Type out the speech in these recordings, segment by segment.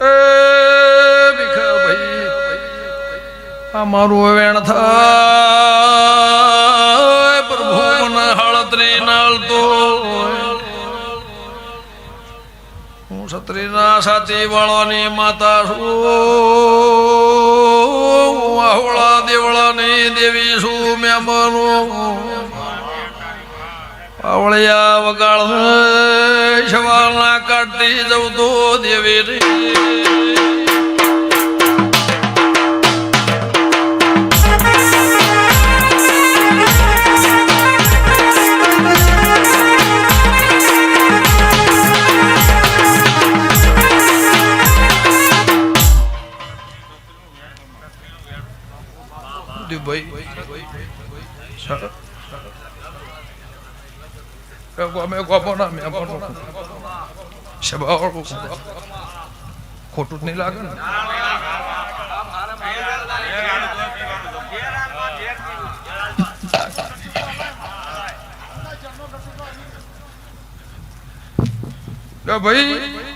એ મારું વેણ થાય પ્રભુ મને હળતરી હું છત્રીના સાથી માતા છું આહોળા દેવળાની દેવી છું મેમનો પાવળિયા વગાડ શવાલના કાઢતી જવું તો દેવી રે. ગોપો ના મેં સભાવાળું ખોટું નહીં લાગે ને ભાઈ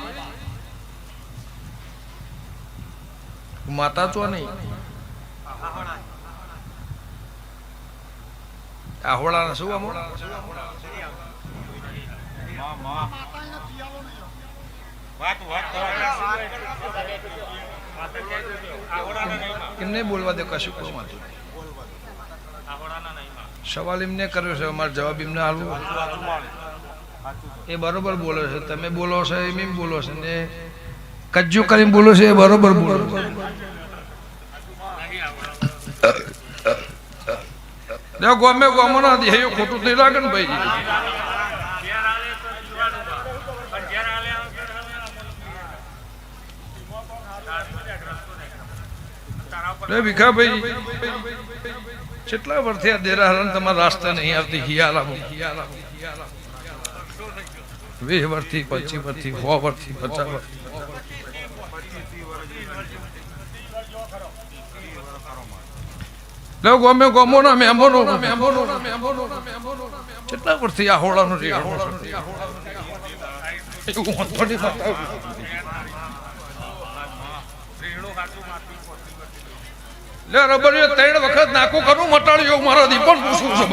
માતા તો નહીં આહોળા શું આમ એમને બોલવા દે કશું કશું વાંધો સવાલ એમને કર્યો છે, અમારો જવાબ એમને હાલવો એ બરોબર બોલો છે. તમે બોલો છો એમ એમ બોલો છે. ને કજ્જુ કરીને બોલો છે, એ બરોબર બોલો દેખો ગમે ગમના દેહ ખોટું નહીં લાગે ને ભાઈ રે ભીખાભાઈ કેટલા વર્ષથી આ દેરાહરણ તમારા રાસ્તા નહીં આવતી હિયાલામાં વીસ વર્ષથી, પચીસ વર્ષથી, સો વર્ષથી, પચાસ વર્ષથી લે ગમે ગમો ના મેમોનો. મેમોનો કેટલા વર્ષથી આ હોળાનો બતાવું. લે રબર ત્રણ વખત નાખું કરું, મટાડ્યો મારા દીપન પૂછું છું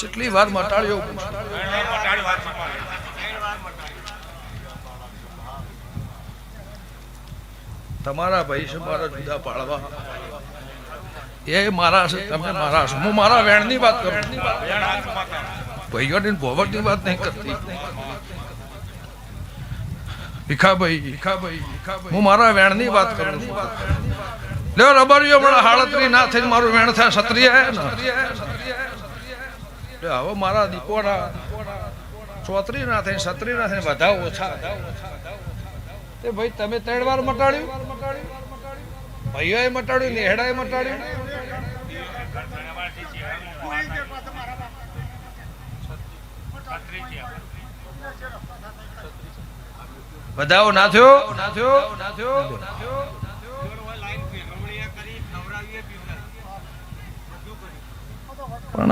કેટલી વાર મટાડ્યો, પૂછું. તમારા ભાઈ છે મારા જુદા પાડવા. એ મારા છે, તમે મારા છો. હું મારા વેણની વાત કરું. ભાઈઓની ભોવટની વાત નહીં કરતી. ભીખાભાઈ ભીખાભાઈ હું મારા વેણની વાત કરું. લ્યો રબરિયો પણ હાળતરી ના થઈને મારું વેણ થાય, ક્ષત્રિય હે ને? હવે મારા દીપોના. ચોત્રી ના થઈને ક્ષત્રિય ના થઈને બધા ઓછા. તે ભાઈ, તમે ત્રણ વાર મટાડ્યું? ભાઈઓએ મટાડ્યું નેહડાએ મટાડ્યું થયો ના થયો ના થયો ના થયો? પણ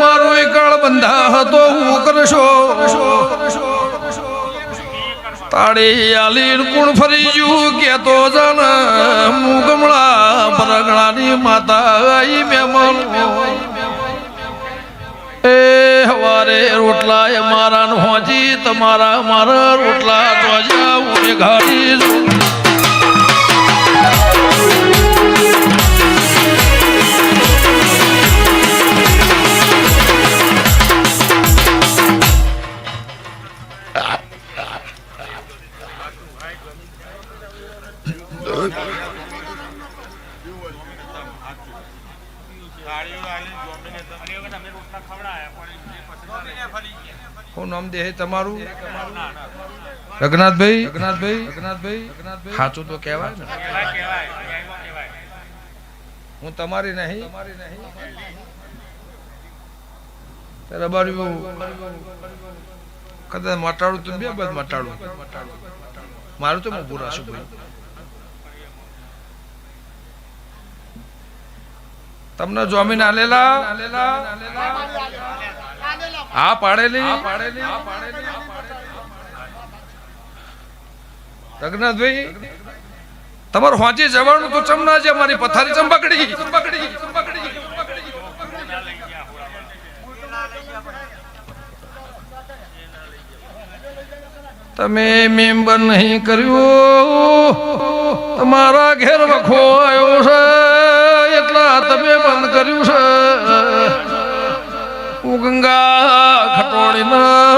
મારો એકળ બંધા હતો, હું કરશો? તાળી આલીન કુણ ફરી જુ કેતો જન, હું ગમળા પરગણાની માતા આઈ મેમલ એ હવારે રોટલા એ મારા હોજી, તમારા મારા રોટલા તો જાઉં નામ તમારું? રઘનાથભાઈ? રઘનાથભાઈ? રઘનાથભાઈ? સાચું તો કહેવાય ને. હું તમારી નહીં. ત્યારે બાર્યું કદાચ મટાડું તો બે મટાડું. મારું તો હું ભૂરા છું ભાઈ. તમને જોમીન આલેલા? હા પાડેલી? રઘનાથભાઈ તમારે હોંચી જવાનું તો ચમના છે મારી પથારી ચંપકડી તમે મેમ્બર નહીં કર્યું. તમારા ઘેર વખો આવ્યો છે. એટલા તમે બંધ કર્યું છે. ગંગા ઘટોળી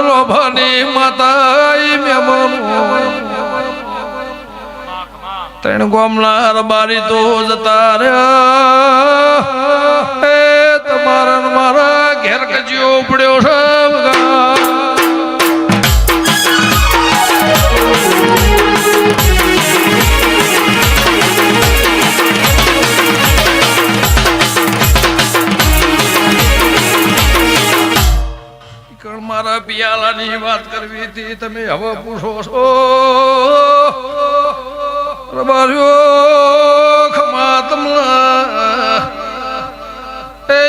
લોભની માતા મહેમાન ત્રણ ગોમલા રબારી તો જતા એ તમારા મારા ઘેર કજિયો પડ્યો છે વાત કરવી હતી, તમે હવે પૂછો છો?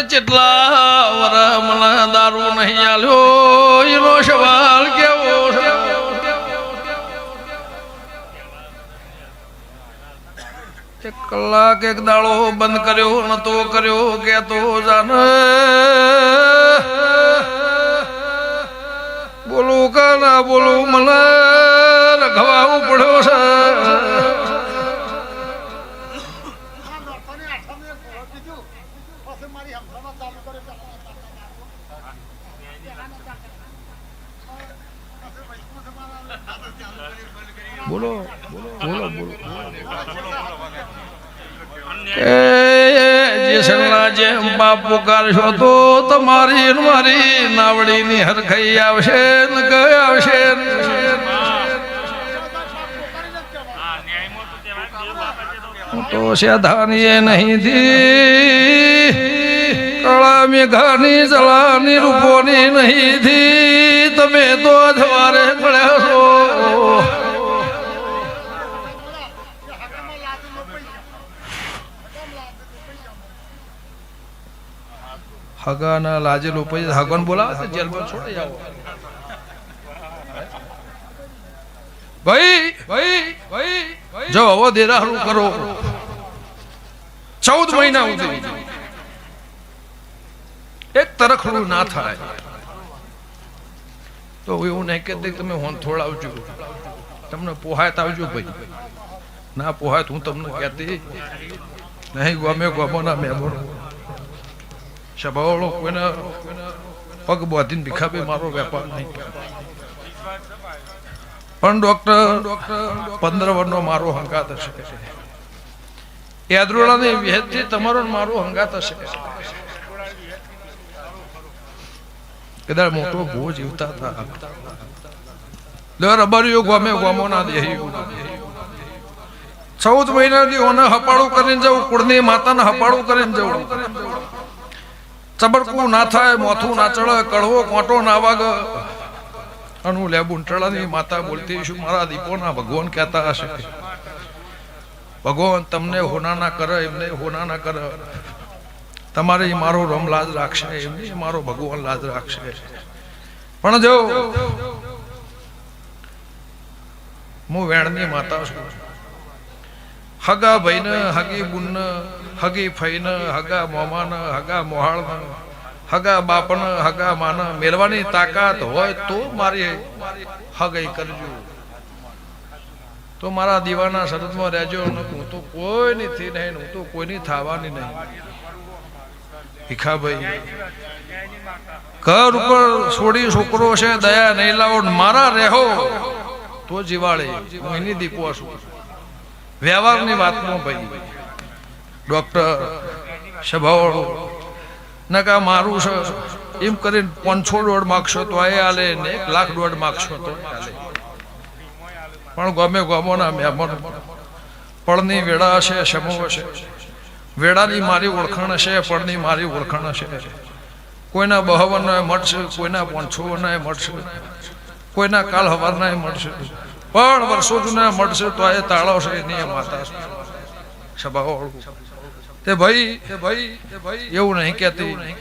જેટલા વરા મને દારૂ નહીં આલ્યો? એનો સવાલ કેવો એક કલાક એક દાડો બંધ કર્યો, નતો કર્યો, કેતો જાન. બોલું ના બોલું મને રખવાવું પડ્યો છે. બોલો બોલો બોલો કે જેમ બાપ તો તમારી મારી નાવડીની હરખાઈ આવશે ને આવશે તો સાધાની નહીં થી કળા મેઘાની જલાની રૂપોની નહીં તમે તો જવારે મળ્યા છો. હગાના, લાજેલો પૈસા હગન બોલાવે છે? જેલમાં છોડી આવો. ભાઈ ભાઈ ભાઈ જો, હવે દેરાહરું કરો. ચૌદ મહિના સુધી. એક તરખડું ના થાય. તો એવું નહીં કે તમે હોન થોડાવજો તમને પોહાય આવજો ભાઈ. ના પોહાય હું તમને કહેતી. નહીં ગમે ગમો ના મેમોનો. સભાવાળો કોઈના પગ બાંધીને ભીખાબે મારો વેપાર નહીં પણ ડોક્ટર પંદર વર્ષનો મારો હંગાત હશે યાદરોળાની વિહેતથી તમારો મારો હંગાત હશે કદાચ મોટો ભો જીવતા હતા દર અબર્યો ગમે ગમો ના દે ચૌદ મહિનાથી ઓને હપાડું કરીને જવું કુળની માતાને હપાડું કરીને જવું ચબરકું ના થાય, મોથું ના ચડે, કડવો કોટો ના વાગ. અનુ લેબુ ની માતા બોલતી શું મારા દીપોના ભગવાન કહેતા હશે. ભગવાન, તમને હોના ના કરે, એમને હોના ના કરે. તમારે મારો રમ લાજ રાખશે, એમને મારો ભગવાન લાજ રાખશે. પણ જો, હું વેણની માતા છું. હગા ભાઈને હગી બુન હગી ફઈને હગા મોમાન, હગા મોહાળ હગા બાપન, હગા માન, મેળવાની તાકાત હોય તો મારી હગઈ કરજો. તો મારા દીવાના શરતમાં રહેજો હું તો કોઈની થી નહીં, હું તો કોઈની થવાની નહીં. ભીખાભાઈ, ઘર ઉપર છોડી છોકરો છે, દયા નહીં લાવો, મારા રહેો, તો જીવાળે હું એની દીપો છું. વ્યવહારની વાતમાં ભાઈ. ડોક્ટર સભાવાળો નકા મારું છે. એમ કરીને પાંચસો દોઢ માગશો તો એ હાલે ને એક લાખ દોઢ માગશો તો પણ ગમે ગમોના મહેમાન. પળની વેળા હશે, સમૂહ હશે. વેળાની મારી ઓળખાણ હશે, પળની મારી ઓળખાણ હશે. કોઈના બહવનના મળશે, કોઈના પોંછોના મળશે. કોઈના કાલ હવારના મળશે. પણ વર્ષો જૂના મળશે તો એ તાળો છે, એની એ માતા સભા તે ભાઈ તે ભાઈ તે ભાઈ, એવું નહીં કહેતી.